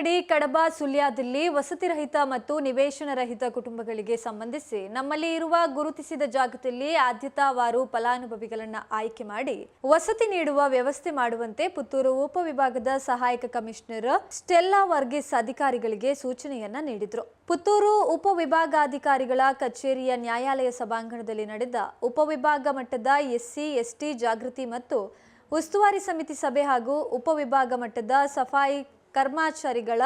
ಬೆಳ್ತಂಗಡಿ ಕಡಬ ಸುಲ್ಯಾದಲ್ಲಿ ವಸತಿ ರಹಿತ ಮತ್ತು ನಿವೇಶನ ರಹಿತ ಕುಟುಂಬಗಳಿಗೆ ಸಂಬಂಧಿಸಿ ನಮ್ಮಲ್ಲಿ ಇರುವ ಗುರುತಿಸಿದ ಜಾಗದಲ್ಲಿ ಆದ್ಯತಾವಾರು ಫಲಾನುಭವಿಗಳನ್ನ ಆಯ್ಕೆ ಮಾಡಿ ವಸತಿ ನೀಡುವ ವ್ಯವಸ್ಥೆ ಮಾಡುವಂತೆ ಪುತ್ತೂರು ಉಪವಿಭಾಗದ ಸಹಾಯಕ ಕಮಿಷನರ್ ಸ್ಟೆಲ್ಲಾ ವರ್ಗೀಸ್ ಅಧಿಕಾರಿಗಳಿಗೆ ಸೂಚನೆಯನ್ನ ನೀಡಿದರು. ಪುತ್ತೂರು ಉಪವಿಭಾಗಾಧಿಕಾರಿಗಳ ಕಚೇರಿಯ ನ್ಯಾಯಾಲಯ ಸಭಾಂಗಣದಲ್ಲಿ ನಡೆದ ಉಪವಿಭಾಗ ಮಟ್ಟದ ಎಸ್ಸಿ, ಎಸ್ಟಿ ಜಾಗೃತಿ ಮತ್ತು ಉಸ್ತುವಾರಿ ಸಮಿತಿ ಸಭೆ ಹಾಗೂ ಉಪವಿಭಾಗ ಮಟ್ಟದ ಸಫಾಯಿ ಕರ್ಮಚಾರಿಗಳ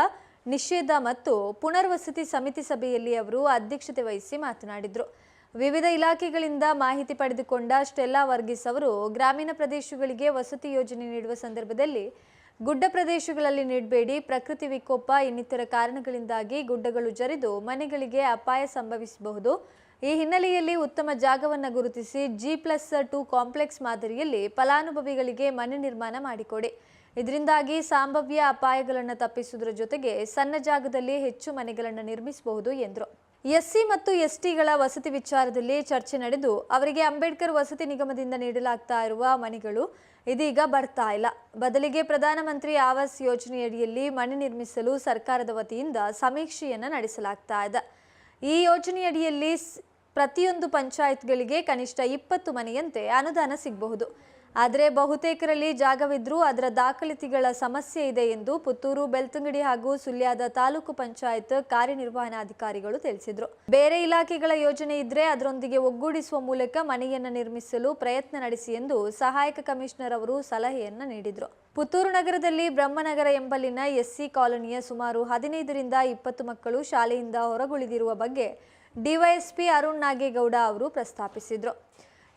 ನಿಷೇಧ ಮತ್ತು ಪುನರ್ವಸತಿ ಸಮಿತಿ ಸಭೆಯಲ್ಲಿ ಅವರು ಅಧ್ಯಕ್ಷತೆ ವಹಿಸಿ ಮಾತನಾಡಿದರು. ವಿವಿಧ ಇಲಾಖೆಗಳಿಂದ ಮಾಹಿತಿ ಪಡೆದುಕೊಂಡ ಸ್ಟೆಲ್ಲಾ ವರ್ಗೀಸ್ ಅವರು ಗ್ರಾಮೀಣ ಪ್ರದೇಶಗಳಿಗೆ ವಸತಿ ಯೋಜನೆ ನೀಡುವ ಸಂದರ್ಭದಲ್ಲಿ ಗುಡ್ಡ ಪ್ರದೇಶಗಳಲ್ಲಿ ನೀಡಬೇಡಿ, ಪ್ರಕೃತಿ ವಿಕೋಪ ಇನ್ನಿತರ ಕಾರಣಗಳಿಂದಾಗಿ ಗುಡ್ಡಗಳು ಜರಿದು ಮನೆಗಳಿಗೆ ಅಪಾಯ ಸಂಭವಿಸಬಹುದು. ಈ ಹಿನ್ನೆಲೆಯಲ್ಲಿ ಉತ್ತಮ ಜಾಗವನ್ನು ಗುರುತಿಸಿ ಜಿ ಪ್ಲಸ್ ಟು ಕಾಂಪ್ಲೆಕ್ಸ್ ಮಾದರಿಯಲ್ಲಿ ಫಲಾನುಭವಿಗಳಿಗೆ ಮನೆ ನಿರ್ಮಾಣ ಮಾಡಿಕೊಡಿ. ಇದರಿಂದಾಗಿ ಸಂಭಾವ್ಯ ಅಪಾಯಗಳನ್ನು ತಪ್ಪಿಸುವುದರ ಜೊತೆಗೆ ಸಣ್ಣ ಜಾಗದಲ್ಲಿ ಹೆಚ್ಚು ಮನೆಗಳನ್ನು ನಿರ್ಮಿಸಬಹುದು ಎಂದರು. ಎಸ್ಸಿ ಮತ್ತು ಎಸ್ಟಿಗಳ ವಸತಿ ವಿಚಾರದಲ್ಲಿ ಚರ್ಚೆ ನಡೆದು ಅವರಿಗೆ ಅಂಬೇಡ್ಕರ್ ವಸತಿ ನಿಗಮದಿಂದ ನೀಡಲಾಗ್ತಾ ಇರುವ ಮನೆಗಳು ಇದೀಗ ಬರ್ತಾ ಇಲ್ಲ. ಬದಲಿಗೆ ಪ್ರಧಾನಮಂತ್ರಿ ಆವಾಸ್ ಯೋಜನೆಯಡಿಯಲ್ಲಿ ಮನೆ ನಿರ್ಮಿಸಲು ಸರ್ಕಾರದ ವತಿಯಿಂದ ಸಮೀಕ್ಷೆಯನ್ನು ನಡೆಸಲಾಗ್ತಾ ಇದೆ. ಈ ಯೋಜನೆಯಡಿಯಲ್ಲಿ ಪ್ರತಿಯೊಂದು ಪಂಚಾಯತ್ಗಳಿಗೆ ಕನಿಷ್ಠ ಇಪ್ಪತ್ತು ಮನೆಯಂತೆ ಅನುದಾನ ಸಿಗಬಹುದು. ಆದರೆ ಬಹುತೇಕರಲ್ಲಿ ಜಾಗವಿದ್ರೂ ಅದರ ದಾಖಲಾತಿಗಳ ಸಮಸ್ಯೆ ಇದೆ ಎಂದು ಪುತ್ತೂರು, ಬೆಳ್ತಂಗಡಿ ಹಾಗೂ ಸುಳ್ಯದ ತಾಲೂಕು ಪಂಚಾಯತ್ ಕಾರ್ಯನಿರ್ವಹಣಾಧಿಕಾರಿಗಳು ತಿಳಿಸಿದರು. ಬೇರೆ ಇಲಾಖೆಗಳ ಯೋಜನೆ ಇದ್ರೆ ಅದರೊಂದಿಗೆ ಒಗ್ಗೂಡಿಸುವ ಮೂಲಕ ಮನೆಯನ್ನು ನಿರ್ಮಿಸಲು ಪ್ರಯತ್ನ ನಡೆಸಿ ಎಂದು ಸಹಾಯಕ ಕಮಿಷನರ್ ಅವರು ಸಲಹೆಯನ್ನು ನೀಡಿದರು. ಪುತ್ತೂರು ನಗರದಲ್ಲಿ ಬ್ರಹ್ಮನಗರ ಎಂಬಲ್ಲಿನ ಎಸ್ಸಿ ಕಾಲೋನಿಯ ಸುಮಾರು ಹದಿನೈದರಿಂದ ಇಪ್ಪತ್ತು ಮಕ್ಕಳು ಶಾಲೆಯಿಂದ ಹೊರಗುಳಿದಿರುವ ಬಗ್ಗೆ ಡಿವೈಎಸ್ಪಿ ಅರುಣ್ ನಾಗೇಗೌಡ ಅವರು ಪ್ರಸ್ತಾಪಿಸಿದರು.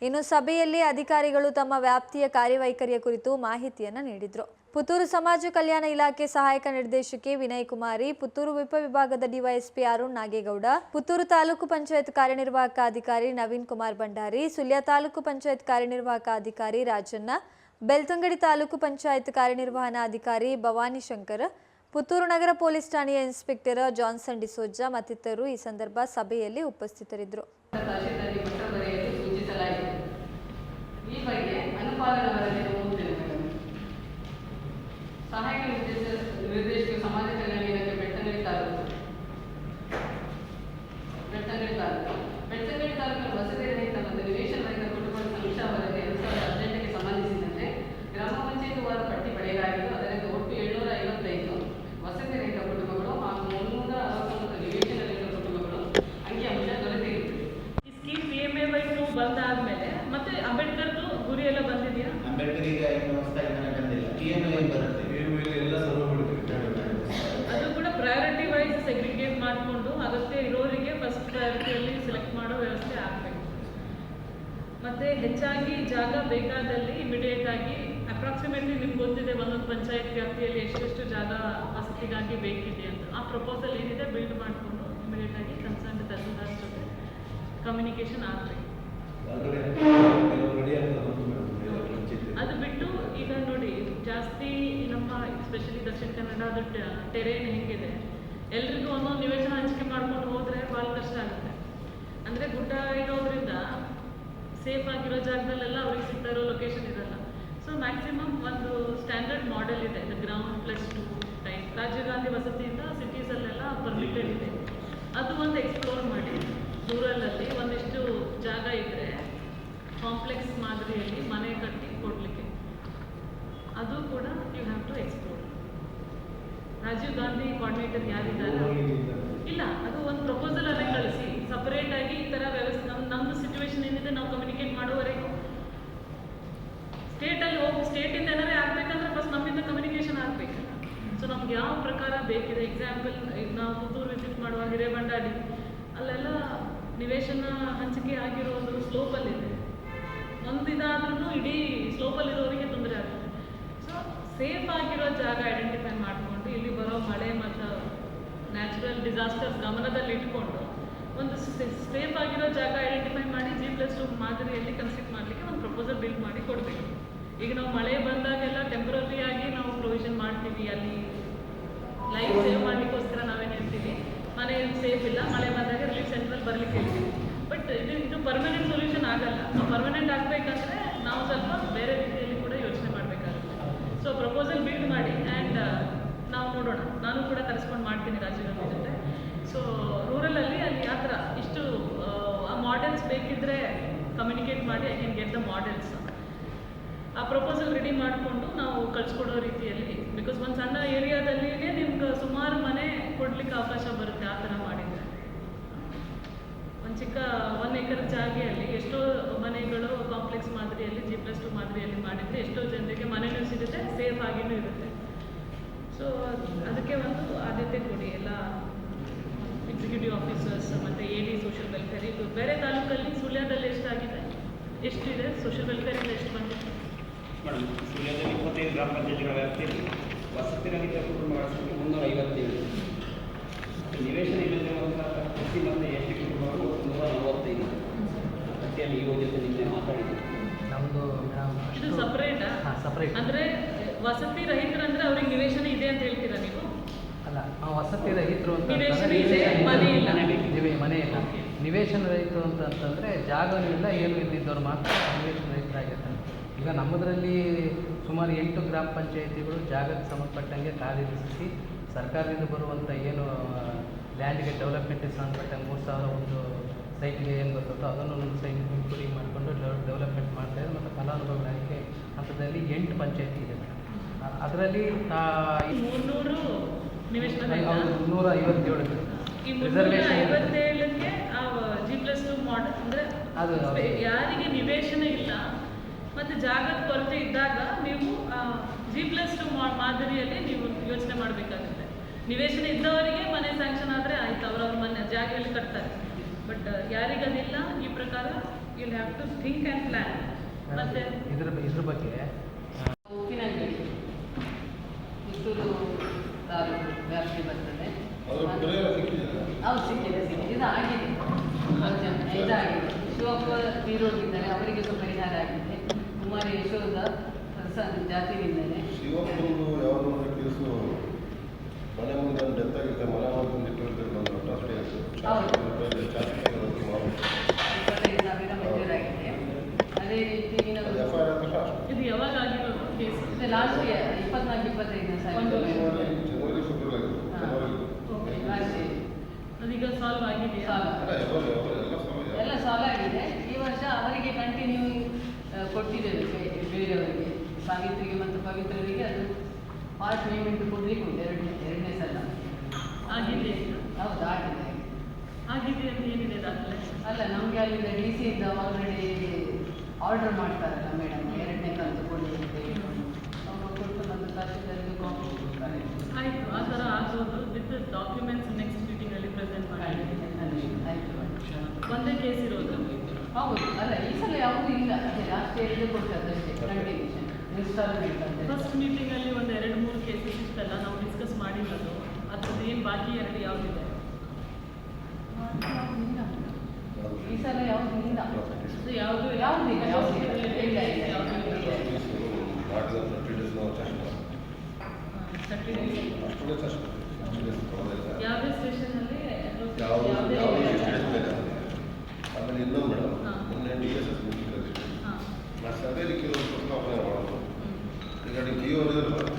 ಇನ್ನು ಸಭೆಯಲ್ಲಿ ಅಧಿಕಾರಿಗಳು ತಮ್ಮ ವ್ಯಾಪ್ತಿಯ ಕಾರ್ಯವೈಖರಿಯ ಕುರಿತು ಮಾಹಿತಿಯನ್ನು ನೀಡಿದರು. ಪುತ್ತೂರು ಸಮಾಜ ಕಲ್ಯಾಣ ಇಲಾಖೆ ಸಹಾಯಕ ನಿರ್ದೇಶಕಿ ವಿನಯ್ ಕುಮಾರಿ, ಪುತ್ತೂರು ಉಪವಿಭಾಗದ ಡಿವೈಎಸ್ಪಿ ಅರುಣ್ ನಾಗೇಗೌಡ, ಪುತ್ತೂರು ತಾಲೂಕು ಪಂಚಾಯತ್ ಕಾರ್ಯನಿರ್ವಾಹಕ ಅಧಿಕಾರಿ ನವೀನ್ ಕುಮಾರ್ ಭಂಡಾರಿ, ಸುಳ್ಯ ತಾಲೂಕು ಪಂಚಾಯತ್ ಕಾರ್ಯನಿರ್ವಾಹಕ ಅಧಿಕಾರಿ ರಾಜಣ್ಣ, ಬೆಳ್ತಂಗಡಿ ತಾಲೂಕು ಪಂಚಾಯತ್ ಕಾರ್ಯನಿರ್ವಹಣಾಧಿಕಾರಿ ಭವಾನಿ ಶಂಕರ್ ಪುತ್ತೂರು ನಗರ ಪೊಲೀಸ್ ಠಾಣೆಯ ಇನ್ಸ್ಪೆಕ್ಟರ್ ಜಾನ್ಸನ್ ಡಿಸೋಜಾ ಮತ್ತಿತರರು ಈ ಸಂದರ್ಭ ಸಭೆಯಲ್ಲಿ ಉಪಸ್ಥಿತರಿದ್ದರು. ತಹಶೀಲ್ದಾರಿ ಪತ್ರ ಬರೆಯಲು ಸೂಚಿಸಲಾಗಿದೆ ಈ ಬಗ್ಗೆ ಅನುಪಾಲನಾ ವರದಿ ಓದುತ್ತೇನೆ ಮೇಡಮ್. ಸಹಾಯಕ ನಿರ್ದೇಶ ನಿರ್ದೇಶಕ ಸಮಾಜ ಕಲ್ಯಾಣ ಇಲಾಖೆ ಬೆಳ್ತಂಗಡಿ ತಾಲೂಕು ಬೆಳ್ತಂಗಡಿ ತಾಲೂಕು ಬೆಳ್ತಂಗಡಿ ತಾಲೂಕಿನ ವಸತಿ ರಹಿತ ಮತ್ತು ನಿವೇಶನ ರಹಿತ ಕುಟುಂಬಗಳ ಸಮೀಕ್ಷಾ ವರದಿ ಎರಡು ಸಾವಿರದ ಹದಿನೆಂಟಕ್ಕೆ ಸಂಬಂಧಿಸಿದಂತೆ ಗ್ರಾಮ ಪಂಚಾಯತ್ ವಾರ ಪಟ್ಟಿ ಪಡೆಯಲಾಗಿದ್ದು ಅದರಲ್ಲಿ ಒಟ್ಟು ಏಳ್ನೂರ ಐವತ್ತೈದು ವಸತಿ ರಹಿತ ಕುಟುಂಬಗಳು ಹಾಗೂ ಮುನ್ನೂರ ಅರವತ್ತೊಂಬತ್ತು ನಿವೇಶನ ರಹಿತ ಕುಟುಂಬಗಳು ಅಂಕಿಅಂಶ ದೊರೆತಿರುತ್ತದೆ ಈ scheme P M A Y two ಬಂದಾದ್ಮೇಲೆ ಮತ್ತೆ ಅಂಬೇಡ್ಕರ್ದು ಗುರಿ ಎಲ್ಲ ಬಂದಿದೆಯಾ ಅಂಬೇಡ್ಕರ್ ಈಗ ಇನ್ನು ಹೊಸದಾಗಿ ನನಗೆ ಎಲ್ ಬರುತ್ತೆ. ಎಲ್ಲ ಅದು ಕೂಡ ಪ್ರಯಾರಿಟಿ ವೈಸ್ ಸೆಗ್ರಿಗೇಟ್ ಮಾಡಿಕೊಂಡು ಅಗತ್ಯ ಇರೋರಿಗೆ ಫಸ್ಟ್ ಪ್ರಯಾರಿಟಿಯಲ್ಲಿ ಸೆಲೆಕ್ಟ್ ಮಾಡೋ ವ್ಯವಸ್ಥೆ ಆಗಬೇಕು. ಮತ್ತೆ ಹೆಚ್ಚಾಗಿ ಜಾಗ ಬೇಕಾದಲ್ಲಿ ಇಮಿಡಿಯೇಟ್ ಆಗಿ ಅಪ್ರಾಕ್ಸಿಮೇಟ್ಲಿ ನಿಮ್ಗೆ ಗೊತ್ತಿದೆ ಒಂದೊಂದು ಪಂಚಾಯತ್ ವ್ಯಾಪ್ತಿಯಲ್ಲಿ ಎಷ್ಟೆಷ್ಟು ಜಾಗ ವಸತಿಗಾಗಿ ಬೇಕಿದೆ ಅಂತ. ಆ ಪ್ರಪೋಸಲ್ ಏನಿದೆ ಬಿಲ್ಡ್ ಮಾಡಿಕೊಂಡು ಇಮಿಡಿಯೇಟ್ ಆಗಿ ಕನ್ಸರ್ನ್ ತಹಸೀಲ್ದಾರ್ ಜೊತೆ ಕಮ್ಯುನಿಕೇಶನ್ ಆಗಬೇಕು ಆಲ್ರೆಡಿ ಕೆಲವು ರೆಡಿ ಆಗ್ತದೆ ಮೇಡಮ್ ಎಲ್ಲ ಪಂಚಾಯತಿ ಅದು ಬಿಟ್ಟು ಈಗ ನೋಡಿ ಜಾಸ್ತಿ ನಮ್ಮ ಎಸ್ಪೆಷಲಿ ಕನ್ನಡದ ಟೆರೇನ್ ಹೆಂಗಿದೆ. ಎಲ್ರಿಗೂ ಒಂದೊಂದು ನಿವೇಶನ ಹಂಚಿಕೆ ಮಾಡ್ಕೊಂಡು ಹೋದ್ರೆ ಭಾಳ ಕಷ್ಟ ಆಗುತ್ತೆ. ಅಂದ್ರೆ ಗುಡ್ಡ ಇರೋದ್ರಿಂದ ಸೇಫ್ ಆಗಿರೋ ಜಾಗದಲ್ಲೆಲ್ಲ ಅವ್ರಿಗೆ ಸಿಗ್ತಾ ಇರೋ ಲೊಕೇಶನ್ ಇರಲ್ಲ. ಸೊ ಮ್ಯಾಕ್ಸಿಮಮ್ ಒಂದು ಸ್ಟ್ಯಾಂಡರ್ಡ್ ಮಾಡೆಲ್ ಇದೆ. Ground plus two type Rajiv Gandhi ವಸತಿಯಿಂದ ಸಿಟೀಸಲ್ಲೆಲ್ಲ ಪರ್ಮಿಟೆಡ್ ಇದೆ. ಅದು ಒಂದು ಎಕ್ಸ್ಪ್ಲೋರ್ ಮಾಡಿ. ರೂರಲಲ್ಲಿ ಒಂದಿಷ್ಟು ಜಾಗ ಇದ್ದರೆ ಕಾಂಪ್ಲೆಕ್ಸ್ ಮಾದರಿಯಲ್ಲಿ ಮನೆ ಕಟ್ಟಿ ಕೊಡಲಿಕ್ಕೆ ಅದು ಕೂಡ you have to explore Rajiv ಯಾರಿದ್ದಾರೆ? ಇಲ್ಲ, ಅದು ಒಂದು ಪ್ರಪೋಸಲ್ ಅಲ್ಲೇ ಕಳಿಸಿ. ಸಪರೇಟ್ ಆಗಿ ಈ ಥರ ವ್ಯವಸ್ಥೆ ನಮ್ಮ ನಮ್ದು ಸಿಚುವೇಶನ್ ಏನಿದೆ ನಾವು ಕಮ್ಯುನಿಕೇಟ್ ಮಾಡೋವರೆಗೂ ಸ್ಟೇಟಲ್ಲಿ ಹೋಗಿ ಸ್ಟೇಟಿಂದ ಏನಾರೇ ಆಗಬೇಕಂದ್ರೆ ಫಸ್ಟ್ ನಮ್ಮಿಂದ ಕಮ್ಯುನಿಕೇಶನ್ ಆಗಬೇಕಲ್ಲ ಸೊ ನಮ್ಗೆ ಯಾವ ಪ್ರಕಾರ ಬೇಕಿದೆ? ಎಕ್ಸಾಂಪಲ್ ನಾವು ಪುತ್ತೂರು ವಿಸಿಟ್ ಮಾಡುವ ಹಿರೇಬಂಡಾಡಿ ಅಲ್ಲೆಲ್ಲ ನಿವೇಶನ ಹಂಚಿಕೆ ಆಗಿರೋದು ಸ್ಲೋಪಲ್ಲಿದೆ ಒಂದು ಇದಾದ್ರೂ ಇಡೀ ಸ್ಲೋಪಲ್ಲಿರೋರಿಗೆ ತೊಂದರೆ ಆಗುತ್ತೆ. ಸೊ ಸೇಫ್ ಆಗಿರೋ ಜಾಗ ಐಡೆಂಟಿಫೈ ಮಾಡಿಕೊಂಡು, ಇಲ್ಲಿ ಬರೋ ಮಳೆ, ಮತ್ತು ನ್ಯಾಚುರಲ್ ಡಿಸಾಸ್ಟರ್ಸ್ ಗಮನದಲ್ಲಿ ಇಟ್ಕೊಂಡು ಒಂದು ಸೇಫ್ ಆಗಿರೋ ಜಾಗ ಐಡೆಂಟಿಫೈ ಮಾಡಿ ಜಿ ಪ್ಲಸ್ ಟು ಮಾದರಿಯಲ್ಲಿ ಕನ್ಸ್ಟ್ರಕ್ಟ್ ಮಾಡಲಿಕ್ಕೆ ಒಂದು ಪ್ರಪೋಸಲ್ ಬಿಲ್ಡ್ ಮಾಡಿ ಕೊಡಬೇಕು. ಈಗ ನಾವು ಮಳೆ ಬಂದಾಗೆಲ್ಲ ಟೆಂಪ್ರರಿ ಆಗಿ ನಾವು ಪ್ರೊವಿಷನ್ ಮಾಡ್ತೀವಿ, ಅಲ್ಲಿ ಲೈಫ್ ಸೇವ್ ಮಾಡಲಿಕ್ಕೋಸ್ಕರ ನಾವೇನು ಹೇಳ್ತೀವಿ? ಮನೆ ಸೇಫ್ ಇಲ್ಲ, ಮಳೆ ಬಂದಾಗ ರಿಲೀಫ್ ಸೆಂಟ್ರಲ್ಲಿ ಬರಲಿಕ್ಕೆ ಹೇಳ್ತೀವಿ. ಬಟ್ ಇದು ಇದು ಪರ್ಮನೆಂಟ್ ಸೊಲ್ಯೂಷನ್ ಆಗಲ್ಲ. ನಾವು ಪರ್ಮನೆಂಟ್ ಆಗಬೇಕಂದ್ರೆ ನಾವು ಸ್ವಲ್ಪ ಬೇರೆ ರೀತಿಯಲ್ಲಿ ಕೂಡ ಯೋಚನೆ ಮಾಡಬೇಕಾಗುತ್ತೆ. ಸೊ ಪ್ರಪೋಸಲ್ ಬಿಲ್ಡ್ ಮಾಡಿ ನೋಡೋಣ. ನಾನು ಕೂಡ ಕರೆಸ್ಕೊಂಡು ಮಾಡ್ತೀನಿ ರಾಜೀವ್ ಜೊತೆ. ಸೊ ರೂರಲಲ್ಲಿ ಅಲ್ಲಿ ಆ ಥರ ಇಷ್ಟು, ಆ ಮಾಡೆಲ್ಸ್ ಬೇಕಿದ್ರೆ ಕಮ್ಯುನಿಕೇಟ್ ಮಾಡಿ I can get the models ಆ ಪ್ರಪೋಸಲ್ ರೆಡಿ ಮಾಡಿಕೊಂಡು ನಾವು ಕಳ್ಸ್ಕೊಡೋ ರೀತಿಯಲ್ಲಿ ಬಿಕಾಸ್ ಒಂದು ಸಣ್ಣ ಏರಿಯಾದಲ್ಲಿ ನಿಮ್ಗೆ ಸುಮಾರು ಮನೆ ಕೊಡ್ಲಿಕ್ಕೆ ಅವಕಾಶ ಬರುತ್ತೆ ಆ ಥರ ಮಾಡಿದ್ರೆ. ಒಂದು ಚಿಕ್ಕ ಒನ್ ಏಕರ್ ಜಾಗೆಯಲ್ಲಿ ಎಷ್ಟೋ ಮನೆಗಳು ಕಾಂಪ್ಲೆಕ್ಸ್ ಮಾದರಿಯಲ್ಲಿ ಜಿ ಪ್ಲಸ್ ಟು ಮಾದರಿಯಲ್ಲಿ ಮಾಡಿದರೆ ಎಷ್ಟೋ ಜನರಿಗೆ ಮನೆಯೂ ಸಿಗುತ್ತೆ ಸೇಫ್ ಆಗಿನೂ ಇರುತ್ತೆ. ಸೊ ಅದಕ್ಕೆ ಒಂದು ಆದ್ಯತೆ ಕೊಡಿ ಎಲ್ಲ ಎಕ್ಸಿಕ್ಯೂಟಿವ್ ಆಫೀಸರ್ಸ್ ಮತ್ತು ಎ ಡಿ ಸೋಷಿಯಲ್ ವೆಲ್ಫೇರ್ ಇದು ಬೇರೆ ತಾಲೂಕಲ್ಲಿ ಸುಳ್ಯದಲ್ಲಿ ಎಷ್ಟಾಗಿದೆ? ಎಷ್ಟಿದೆ? ಸೋಷಿಯಲ್ ವೆಲ್ಫೇರಿಂದ ಎಷ್ಟು ಬಂದಿದೆ? ಮೇಡಮ್ ಸುಳ್ಯದಲ್ಲಿ ಇಪ್ಪತ್ತೈದು ಗ್ರಾಮ ಪಂಚಾಯತ್ಗಳ ವ್ಯಾಪ್ತಿಯಲ್ಲಿ ವಸತಿ ರಹಿತ ಕುಟುಂಬಗಳ ಸಂಖ್ಯೆ ಮುನ್ನೂರ ಐವತ್ತೇಳು. ನಿವೇಶನ ಇಲ್ಲದಿರುವಂತಹ ಕೃಷಿ ಮತ್ತು ಎಸ್ ಟಿ ಕುಟುಂಬಗಳು ನೂರ ನಲವತ್ತೈದು. ಪಟ್ಟಿಯಲ್ಲಿ ಈ ಜೊತೆ ನಿನ್ನೆ ಮಾತಾಡಿದ್ದೀವಿ ನಮ್ಮದು ಮೇಡಮ್ ಇದು ಸಪ್ರೇಟಾ ಹಾಂ ಸಪ್ರೇಟ್ ಅಂದರೆ ವಸತಿ ರಹಿತರಂದ್ರೆ ಅವ್ರಿಗೆ ನಿವೇಶನ ಇದೆ ಅಂತ ಹೇಳ್ತೀರಾ ನೀವು? ಅಲ್ಲ ಆ ವಸತಿ ರಹಿತರು ಅಂತ ನಿವೇಶನ ಅಂತಂದ್ರೆ ಇದೆ, ಮನೆ ಇಲ್ಲ. ನಿವೇ- ಮನೆ ಇಲ್ಲ. ನಿವೇಶನ ರಹಿತರು ಅಂತ ಅಂತಂದರೆ ಜಾಗನೂ ಇಲ್ಲ ಏನು ಇಲ್ಲಿದ್ದವ್ರು ಮಾತ್ರ ನಿವೇಶನ ರಹಿತರಾಗಿರ್ತಾರೆ. ಈಗ ನಮ್ಮದರಲ್ಲಿ ಸುಮಾರು ಎಂಟು ಗ್ರಾಮ ಪಂಚಾಯಿತಿಗಳು ಜಾಗಕ್ಕೆ ಸಂಬಂಧಪಟ್ಟಂಗೆ ಕಾರ್ಯನಿರ್ವಹಿಸಿ ಸರ್ಕಾರದಿಂದ ಬರುವಂಥ ಏನು ಲ್ಯಾಂಡ್ಗೆ ಡೆವಲಪ್ಮೆಂಟ್ಗೆ ಸಂಬಂಧಪಟ್ಟಂಗೆ ಮೂರು ಸಾವಿರ ಒಂದು ಸೈಟ್ಗೆ ಏನು ಬರ್ತದೋ ಅದನ್ನು ಒಂದು ಸೈಟ್ ಇನ್ಕ್ಲೂಡಿಂಗ್ ಮಾಡಿಕೊಂಡು ಡೆವಲಪ್ಮೆಂಟ್ ಮಾಡ್ತಾ ಇದ್ದಾರೆ. ಮತ್ತು ಫಲಾನುಭವಿಗಳ ಆಯ್ಕೆ ಹಂತದಲ್ಲಿ ಎಂಟು ಪಂಚಾಯಿತಿ ಇದೆ ಮೇಡಮ್. ಅದರಲ್ಲಿ ಐವತ್ತೇಳು ಈ ಮುನ್ನೂರ ರಿಸರ್ವೇಷನ್ ಐವತ್ತೇಳಕ್ಕೆ ಆ ಜಿ ಪ್ಲಸ್ ಟು ಅಂದ್ರೆ. ಯಾರಿಗೆ ನಿವೇಶನ ಇಲ್ಲ ಮತ್ತೆ ಜಾಗದ ಕೊರತೆ ಇದ್ದಾಗ ನೀವು ಜಿ ಪ್ಲಸ್ ಟು ಮಾದರಿಯಲ್ಲಿ ನೀವು ಯೋಚನೆ ಮಾಡಬೇಕಾಗುತ್ತೆ. ನಿವೇಶನ ಇದ್ದವರಿಗೆ ಮನೆ ಸ್ಯಾಂಕ್ಷನ್ ಆದರೆ ಆಯ್ತು ಅವ್ರವ್ರ ಮನೆ ಜಾಗದಲ್ಲಿ ಕಟ್ತಾರೆ. ಬಟ್ ಯಾರಿಗದಿಲ್ಲ ಈ ಪ್ರಕಾರ you have to think and plan ಮತ್ತೆ ಇದ್ರ ಇದ್ರ ಬಗ್ಗೆ ಉಪ್ಪಿನಂಗಡಿ ಪುತ್ತೂರು ತಾಲೂಕು ವ್ಯಾಪ್ತಿ ಬರ್ತದೆ ಹೌದು ಸಿಕ್ಕಿದೆ ಸಿಕ್ಕಿದೆ ಇದು ಆಗಿದೆ ಹೌದು ಜನ ಇದಾಗಿದೆ ಶಿವಪ್ಪ ತೀರೋಗಿದ್ದಾರೆ ಪರಿಹಾರ ಆಗಿದೆ ಕುಮಾರಿ ಯಶೋಧ ಜಾತಿ ಜಾತಿಯಿಂದಲೇ ಶಿವಪ್ಪಂದು ಯಾವುದೋ ಒಂದು ಕೇಸು ಮನೆ ಮುಂದೆ ಒಂದು ಡೆತ್ ಆಗಿರುತ್ತೆ ಮನೆ ಮುಂದೆ ಇಟ್ಟಿರ್ತಾರೆ ಒಂದು ಅಟ್ರಾಸಿಟಿ ಹೌದು. ಆಗುತ್ತೆ ಇಪ್ಪತ್ತೈದು ಸಾವಿರ ಮಂಜೂರಾಗಿದೆ ಅದೇ ರೀತಿ ಅದು ನಾವು ಎಫ್ ಐ ಆರ್ ಅಂತ ಅಷ್ಟು ಇದು ಯಾವಾಗ ಆಗಿರೋದು ಕೇಸ್ ಇದು ಲಾಸ್ಟ್ ಇಯರ್ ಇಪ್ಪತ್ನಾಲ್ಕು ಇಪ್ಪತ್ತೈದನೇ ಒಂದು ವರ್ಷ. ಸಾವಿರ ಜನವರಿ ಫೆಬ್ರವರಿ ಹಾ. ಜನವರಿ ಓಕೆ ಲಾಸ್ಟ್ ಇಯರ್ ಅದೀಗ ಸಾಲ್ವ್ ಆಗಿದೆಯಾ ಸಾಲ ಅಲ್ಲ ಯಾವಾಗ ಯಾವಾಗ ಎಲ್ಲ ಸಮಯ ಎಲ್ಲ ಸಾಲ ಆಗಿದೆ ಈ ವರ್ಷ ಅವರಿಗೆ ಕಂಟಿನ್ಯೂ ಕೊಟ್ಟಿದ್ದೇವೆ ಬೇ- ಬೇರೆಯವರಿಗೆ ಸಾವಿತ್ರಿಗೆ ಮತ್ತು ಪವಿತ್ರರಿಗೆ ಅದು ಪಾರ್ಟ್ ಪೇಮೆಂಟ್ ಕೊಡ್ಲಿಕ್ಕೆ ಉಂಟು ಎರಡನೇ ಎರಡನೇ ಸಲ. ಆಗಿದೆ ಹೌದು ಆಗಿದೆ ಆಗಿದೆ ಅಂತ ಏನಿದೆ ದಾಖಲೆ? ಅಲ್ಲ ನಮಗೆ ಅಲ್ಲಿಂದ ಡಿ ಸಿ ಇಂದ ಆಲ್ರೆಡಿ ಆರ್ಡರ್ ಮಾಡ್ತಾರಲ್ಲ ಮೇಡಮ್ ಎರಡನೇ ಕಂತು ಕೊಡಿ ಅಂತ ಹೇಳ್ಕೊಂಡು. ಅವರು ಕೊಟ್ಟು ನಮ್ಮ ತಹಶೀಲ್ದಾರ್ಗೆ ಕಾಪಿ ಕೊಡ್ತಾರೆ ಆಯಿತು ಆ ಥರ ಆಗೋದು ವಿತ್ ಡಾಕ್ಯುಮೆಂಟ್ಸ್ ನೆಕ್ಸ್ಟ್ ಮೀಟಿಂಗಲ್ಲಿ ಪ್ರೆಸೆಂಟ್ ಮಾಡಿ. ಆಯಿತು ಒಂದೇ ಕೇಸ್ ಇರೋದು? ಹೌದು ಅಲ್ಲ ಈ ಸಲ ಯಾವುದೂ ಇಲ್ಲ. ಅದೇ ಲಾಸ್ಟ್ ಇಯರ್ ಅಷ್ಟೇ ಕಂಟಿನ್ಯೂಷನ್ ಇನ್ಸ್ಟಾಲ್ಮೆಂಟ್ ಅಂತ. First 22 de.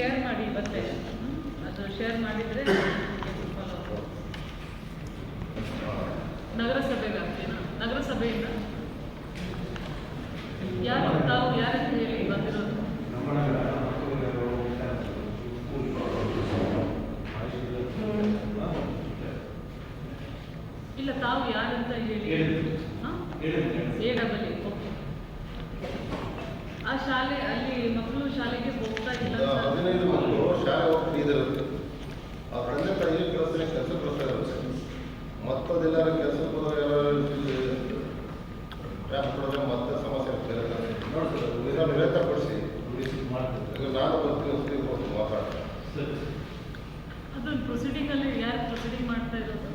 ಶೇರ್ ಮಾಡಿ ಬರ್ತೇವೆ? ಅದು ಶೇರ್ ಮಾಡಿದರೆ ನಗರಸಭೆ ವ್ಯಾಪ್ತಿನ ನಗರಸಭೆಯಿಂದ? ಯಾರು ತಾವು ಯಾರಂತ ಹೇಳಿ ಬಂದಿರೋದು? ಇಲ್ಲ ತಾವು ಯಾರಂತ ಹೇಳಿ? ಎ ಡಬಲ್ ಶಾಲೆ ಅಲ್ಲಿ ಮಕ್ಕಳು ಶಾಲೆಗೆ ಹೋಗ್ತಾ ಇಲ್ಲ ಹದಿನೈದು ಮಕ್ಕಳು ಶಾಲೆ ಹೋಗ್ತಿದ್ರು ಅವ್ರ ತಂದೆ ತಾಯಿ ಕೆಲಸ ಕೆಲಸ ಕೊಡ್ತಾ ಇದ್ದಾರೆ ಮತ್ತದೆಲ್ಲರ ಕೆಲಸ ಕೊಡೋದ್ರೆ ಮತ್ತೆ ಸಮಸ್ಯೆ ಆಗ್ತಾರೆ ಇದನ್ನು ವ್ಯಕ್ತಪಡಿಸಿ ನಾನು ಬರ್ತೀನಿ ಸುದ್ದಿ ಕೊಟ್ಟು ಮಾತಾಡ್ತೀನಿ ಅದೊಂದು ಪ್ರೊಸೀಡಿಂಗ್ ಅಲ್ಲಿ ಯಾರು ಪ್ರೊಸೀಡಿಂಗ್ ಮಾಡ್ತಾ ಇರೋದು?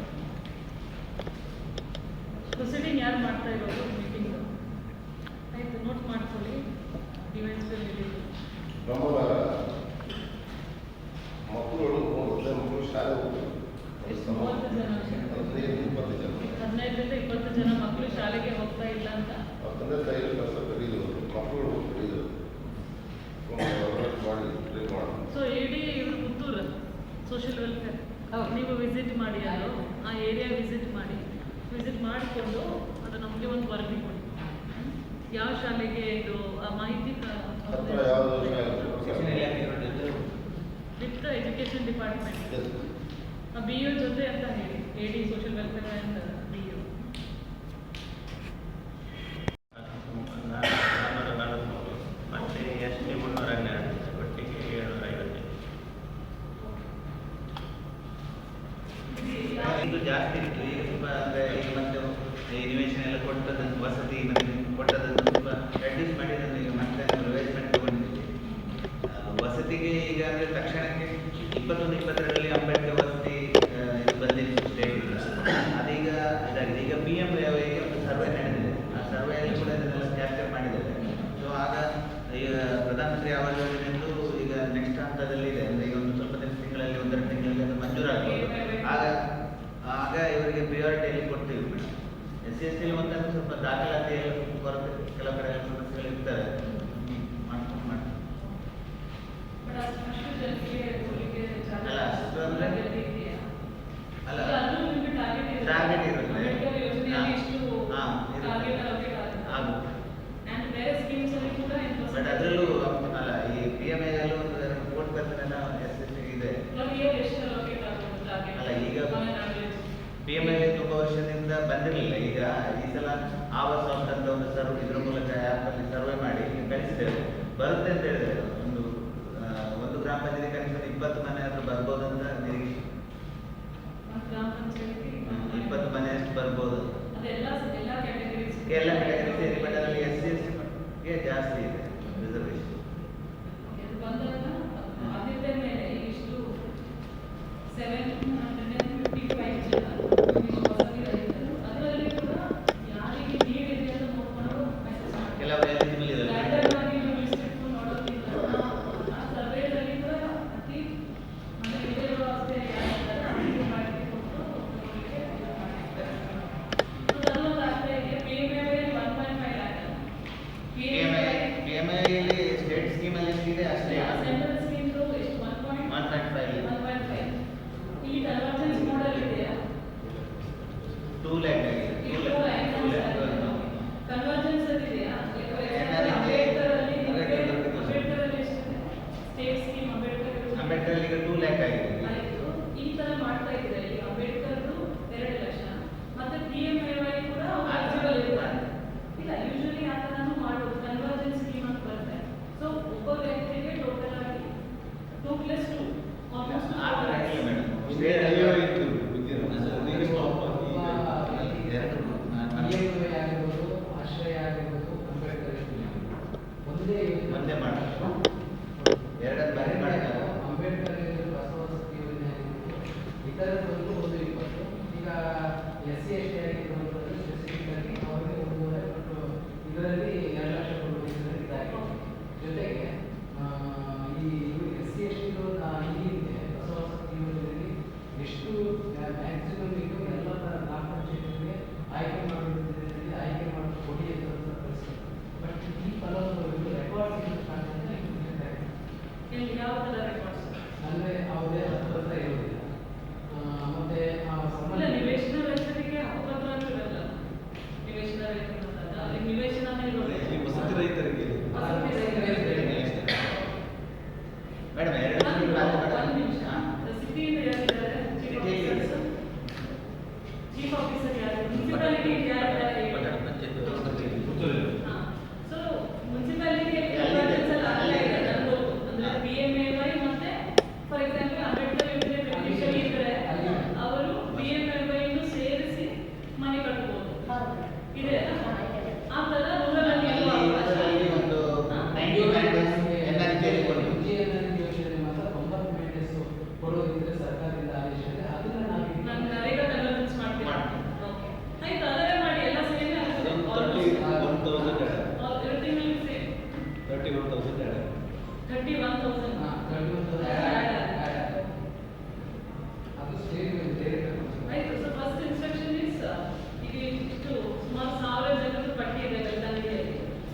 ಪ್ರೊಸೀಡಿಂಗ್ ಯಾರು ಮಾಡ್ತಾ ಇರೋದು? ಮೀಟಿಂಗ್ ಆಯ್ತು ನೋಟ್ ಮಾಡ್ಕೊಳ್ಳಿ. ಸೋಮವಾರ ಮಕ್ಕಳು ವರ್ಷ ಶಾಲೆ ಜನ. ಹದಿನೈದರಿಂದ ಜನ ಮಕ್ಕಳು ಶಾಲೆಗೆ ಹೋಗ್ತಾ ಇಲ್ಲ ಅಂತ. ಸೊ ಇಡೀ ಇವರು ಪುತ್ತೂರು ಸೋಶಿಯಲ್ ವೆಲ್ಫೇರ್ ನೀವು ವಿಸಿಟ್ ಮಾಡಿ ಆ ಏರಿಯಾ ವಿಸಿಟ್ ಮಾಡಿ. ವಿಸಿಟ್ ಮಾಡಿಕೊಂಡು ಅದು ನಮಗೆ ಒಂದು ವರದಿ ಕೊಡಿ. ಯಾವ ಶಾಲೆಗೆ ಇದು ಆ ಮಾಹಿತಿ ಹತ್ರ ಯಾವುದು ಶಿಕ್ಷಣ ಇಲಾಖೆ with education department B U ಜೊತೆ ಅಂತ ಹೇಳಿ A D social welfare and B U ಜಾಸ್ತಿ ಇತ್ತು ಈಗ ತುಂಬ ಅಂದರೆ ಈಗ ಮತ್ತೆ ಇನ್ವೆಷನ್ ಎಲ್ಲ ಕೊಟ್ಟದನ್ನು ವಸತಿ ಮತ್ತು ಕೊಟ್ಟದನ್ನು ತುಂಬ ರೆಡ್ಯೂಸ್ ಮಾಡಿದ್ದನ್ನು ಈಗ ಮತ್ತೆ ರಿವೈಸ್ಮೆಂಟ್ ತೊಗೊಂಡಿದ್ದೆ ವಸತಿಗೆ ಈಗ ಅಂದರೆ ತಕ್ಷಣಕ್ಕೆ ಇಪ್ಪತ್ತೊಂದು, ಇಪ್ಪತ್ತೆರಡರಲ್ಲಿ ಅಂಬೇಡ್ಕರ್ ವಸತಿ ಇದು ಬಂದಿತ್ತು ಸ್ಟೇಟ್ ಅದೀಗ ಇದಾಗಿದೆ. ಈಗ ಪಿ ಎಂ ಒಂದು ಸರ್ವೆ ನಡೆದಿದೆ. ಆ ಸರ್ವೆಯಲ್ಲಿ ಕೂಡ ಇದನ್ನೆಲ್ಲ ಕ್ಯಾಪ್ಚರ್ ಮಾಡಿದ್ದಾರೆ. ಸೊ ಆಗ जैसे मतलब उसमें दाखिला दे ವರ್ಷದಿಂದ ಬಂದಿರಲಿಲ್ಲ. ಈಗ ಈ ಸಲ ಆವಾಸ ಅಂತ ಒಂದು ಸರ್ವ್ ಇದ್ರ ಮೂಲಕ ಆ್ಯಪಲ್ಲಿ ಸರ್ವೆ ಮಾಡಿ ಕಳಿಸಿದ್ದೇವೆ ಬರುತ್ತೆ ಅಂತ ಹೇಳಿದ್ರೆ. ಒಂದು ಒಂದು ಗ್ರಾಮ ಪಂಚಾಯತಿ ಕನಿಷ್ಠ ಇಪ್ಪತ್ತು ಮನೆ ಆದರೂ ಬರ್ಬೋದು